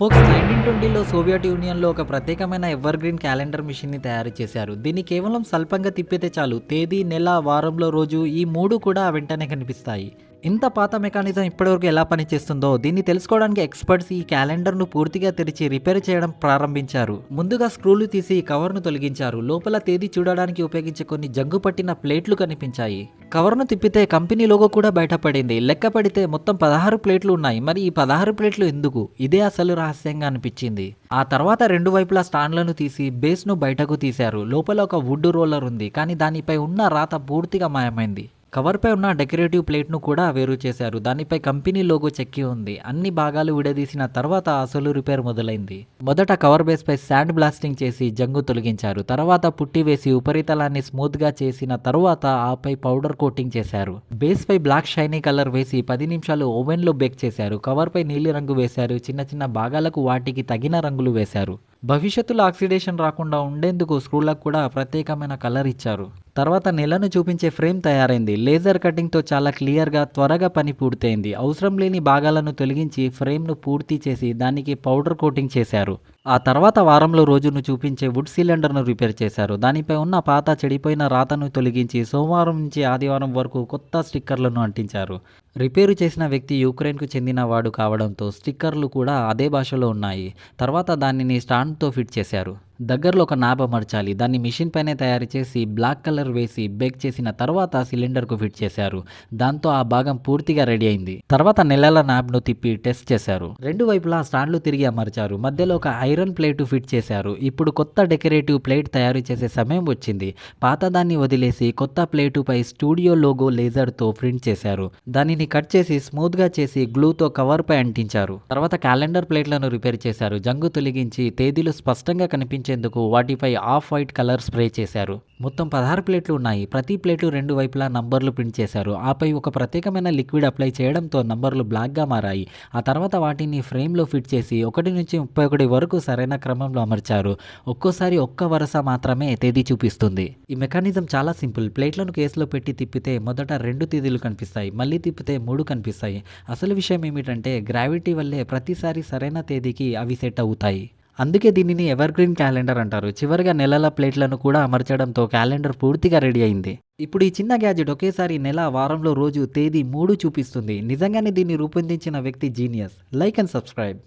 Folks nineteen ట్వంటీలో Soviet యూనియన్లో ఒక ప్రత్యేకమైన ఎవర్ గ్రీన్ క్యాలెండర్ మిషన్ని తయారు చేశారు. దీన్ని కేవలం స్వల్పంగా తిప్పితే చాలు. తేదీ నెల వారంలో రోజు ఈ మూడు కూడా వెంటనే కనిపిస్తాయి. ఇంత పాత మెకానిజం ఇప్పటివరకు ఎలా పనిచేస్తుందో దీన్ని తెలుసుకోవడానికి ఎక్స్పర్ట్స్ ఈ క్యాలెండర్ను పూర్తిగా తెరిచి రిపేర్ చేయడం ప్రారంభించారు. ముందుగా స్క్రూలు తీసి కవర్ను తొలగించారు. లోపల తేదీ చూడడానికి ఉపయోగించే కొన్ని జంగు పట్టిన ప్లేట్లు కనిపించాయి. కవర్ను తిప్పితే కంపెనీ లోగో కూడా బయటపడింది. లెక్క పడితే మొత్తం పదహారు ప్లేట్లు ఉన్నాయి. మరి ఈ పదహారు ప్లేట్లు ఎందుకు? ఇదే అసలు రహస్యంగా అనిపించింది. ఆ తర్వాత రెండు వైపులా స్టాండ్లను తీసి బేస్ను బయటకు తీశారు. లోపల ఒక వుడ్ రోలర్ ఉంది కానీ దానిపై ఉన్న రాత పూర్తిగా మాయమైంది. కవర్పై ఉన్న డెకరేటివ్ ప్లేట్ను కూడా వేరు చేశారు. దానిపై కంపెనీ లోగో చెక్కి ఉంది. అన్ని భాగాలు విడదీసిన తర్వాత అసలు రిపేర్ మొదలైంది. మొదట కవర్ బేస్ పై శాండ్ బ్లాస్టింగ్ చేసి జంగు తొలగించారు. తర్వాత పుట్టి వేసి ఉపరితలాన్ని స్మూత్గా చేసిన తర్వాత ఆపై పౌడర్ కోటింగ్ చేశారు. బేస్ పై బ్లాక్ షైనీ కలర్ వేసి పది నిమిషాలు ఓవెన్లో బేక్ చేశారు. కవర్ పై నీలి రంగు వేశారు. చిన్న చిన్న భాగాలకు వాటికి తగిన రంగులు వేశారు. భవిష్యత్తులో ఆక్సిడేషన్ రాకుండా ఉండేందుకు స్క్రూలకు కూడా ప్రత్యేకమైన కలర్ ఇచ్చారు. తర్వాత నెలను చూపించే ఫ్రేమ్ తయారైంది. లేజర్ కటింగ్తో చాలా క్లియర్గా త్వరగా పని పూర్తయింది. అవసరం లేని భాగాలను తొలగించి ఫ్రేమ్ను పూర్తి చేసి దానికి పౌడర్ కోటింగ్ చేశారు. ఆ తర్వాత వారంలో రోజును చూపించే వుడ్ సిలిండర్ను రిపేర్ చేశారు. దానిపై ఉన్న పాత చెడిపోయిన రాతను తొలగించి సోమవారం నుంచి ఆదివారం వరకు కొత్త స్టిక్కర్లను అంటించారు. రిపేరు చేసిన వ్యక్తి యూక్రెయిన్కు చెందిన వాడు కావడంతో స్టిక్కర్లు కూడా అదే భాషలో ఉన్నాయి. తర్వాత దానిని స్టాండ్తో ఫిట్ చేశారు. దగ్గరలో ఒక నాబ్ అమర్చాలి దాన్ని మిషన్ పైనే తయారు చేసి బ్లాక్ కలర్ వేసి బేక్ చేసిన తర్వాత సిలిండర్కు ఫిట్ చేశారు. దాంతో ఆ భాగం పూర్తిగా రెడీ అయింది. తర్వాత నెలల నాబ్ను తిప్పి టెస్ట్ చేశారు. రెండు వైపులా స్టాండ్లు తిరిగి అమర్చారు. మధ్యలో ఒక ఐరన్ ప్లేట్ ఫిట్ చేశారు. ఇప్పుడు కొత్త డెకరేటివ్ ప్లేట్ తయారు చేసే సమయం వచ్చింది. పాతదాన్ని వదిలేసి కొత్త ప్లేటుపై స్టూడియో లోగో లేజర్తో ప్రింట్ చేశారు. దానిని కట్ చేసి స్మూత్గా చేసి గ్లూతో కవర్ పై అంటించారు. తర్వాత క్యాలెండర్ ప్లేట్లను రిపేర్ చేశారు. జంగు తొలగించి తేదీలు స్పష్టంగా కనిపించేందుకు వాటిపై ఆఫ్ వైట్ కలర్ స్ప్రే చేశారు. మొత్తం పదహారు ప్లేట్లు ఉన్నాయి. ప్రతి ప్లేటు రెండు వైపులా నంబర్లు ప్రింట్ చేశారు. ఆపై ఒక ప్రత్యేకమైన లిక్విడ్ అప్లై చేయడంతో నంబర్లు బ్లాక్గా మారాయి. ఆ తర్వాత వాటిని ఫ్రేమ్లో ఫిట్ చేసి ఒకటి నుంచి ముప్పై ఒకటి వరకు సరైన క్రమంలో అమర్చారు. ఒక్కోసారి ఒక్క వరుస మాత్రమే తేదీ చూపిస్తుంది. ఈ మెకానిజం చాలా సింపుల్. ప్లేట్లను కేసులో పెట్టి తిప్పితే మొదట రెండు తేదీలు కనిపిస్తాయి. మళ్ళీ తిప్పితే మూడు కనిపిస్తాయి. అసలు విషయం ఏమిటంటే గ్రావిటీ వల్లే ప్రతిసారి సరైన తేదీకి అవి సెట్ అవుతాయి. అందుకే దీనిని ఎవర్గ్రీన్ క్యాలెండర్ అంటారు. చివరిగా నెలల ప్లేట్లను కూడా అమర్చడంతో క్యాలెండర్ పూర్తిగా రెడీ అయింది. ఇప్పుడు ఈ చిన్న గ్యాజెట్ ఒకేసారి నెల వారంలో రోజు తేదీ మూడు చూపిస్తుంది. నిజంగానే దీన్ని రూపొందించిన వ్యక్తి జీనియస్ లైక్ అండ్ సబ్స్క్రైబ్